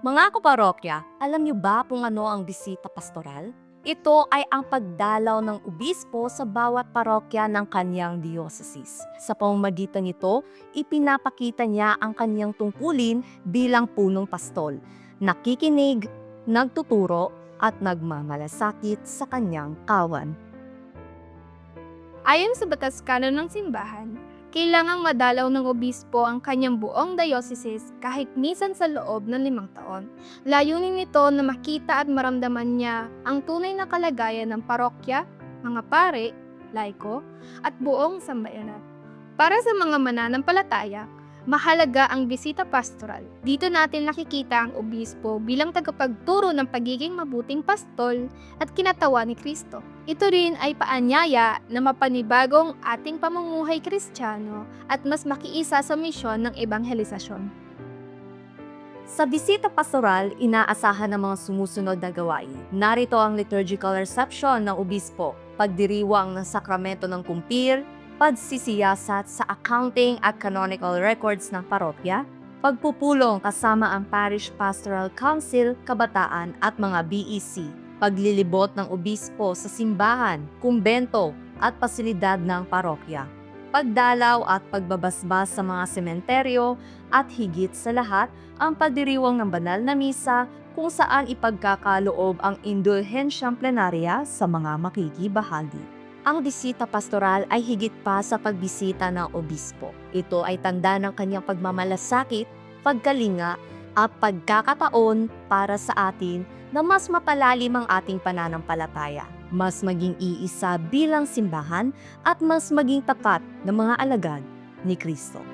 Mga kaparokya, alam niyo ba kung ano ang bisita pastoral? Ito ay ang pagdalaw ng obispo sa bawat parokya ng kanyang diocese. Sa pamamagitan nito, ipinapakita niya ang kanyang tungkulin bilang punong pastol, nakikinig, nagtuturo, at nagmamalasakit sa kanyang kawan. Ayon sa batas kanon ng simbahan, kailangang madalaw ng obispo ang kanyang buong diocese kahit minsan sa loob ng limang taon. Layunin nito na makita at maramdaman niya ang tunay na kalagayan ng parokya, mga pare, laiko, at buong sambayanan. Para sa mga mananampalataya, mahalaga ang bisita pastoral. Dito natin nakikita ang obispo bilang tagapagturo ng pagiging mabuting pastol at kinatawa ni Kristo. Ito rin ay paanyaya na mapanibagong ating pamumuhay kristyano at mas makiisa sa misyon ng ebanghelisasyon. Sa bisita pastoral, inaasahan ng mga sumusunod na gawain. Narito ang liturgical reception ng obispo, pagdiriwang ng sakramento ng kumpir, pagsisiyasat sa accounting at canonical records ng parokya, pagpupulong kasama ang Parish Pastoral Council, kabataan at mga BEC, paglilibot ng obispo sa simbahan, kumbento at pasilidad ng parokya, pagdalaw at pagbabasbas sa mga sementeryo at higit sa lahat, ang pagdiriwang ng banal na misa kung saan ipagkakaloob ang indulhensyang plenarya sa mga makikibahagi. Ang bisita pastoral ay higit pa sa pagbisita ng obispo. Ito ay tanda ng kanyang pagmamalasakit, pagkalinga, at pagkakataon para sa atin na mas mapalalim ang ating pananampalataya, mas maging iisa bilang simbahan at mas maging tapat na mga alagad ni Kristo.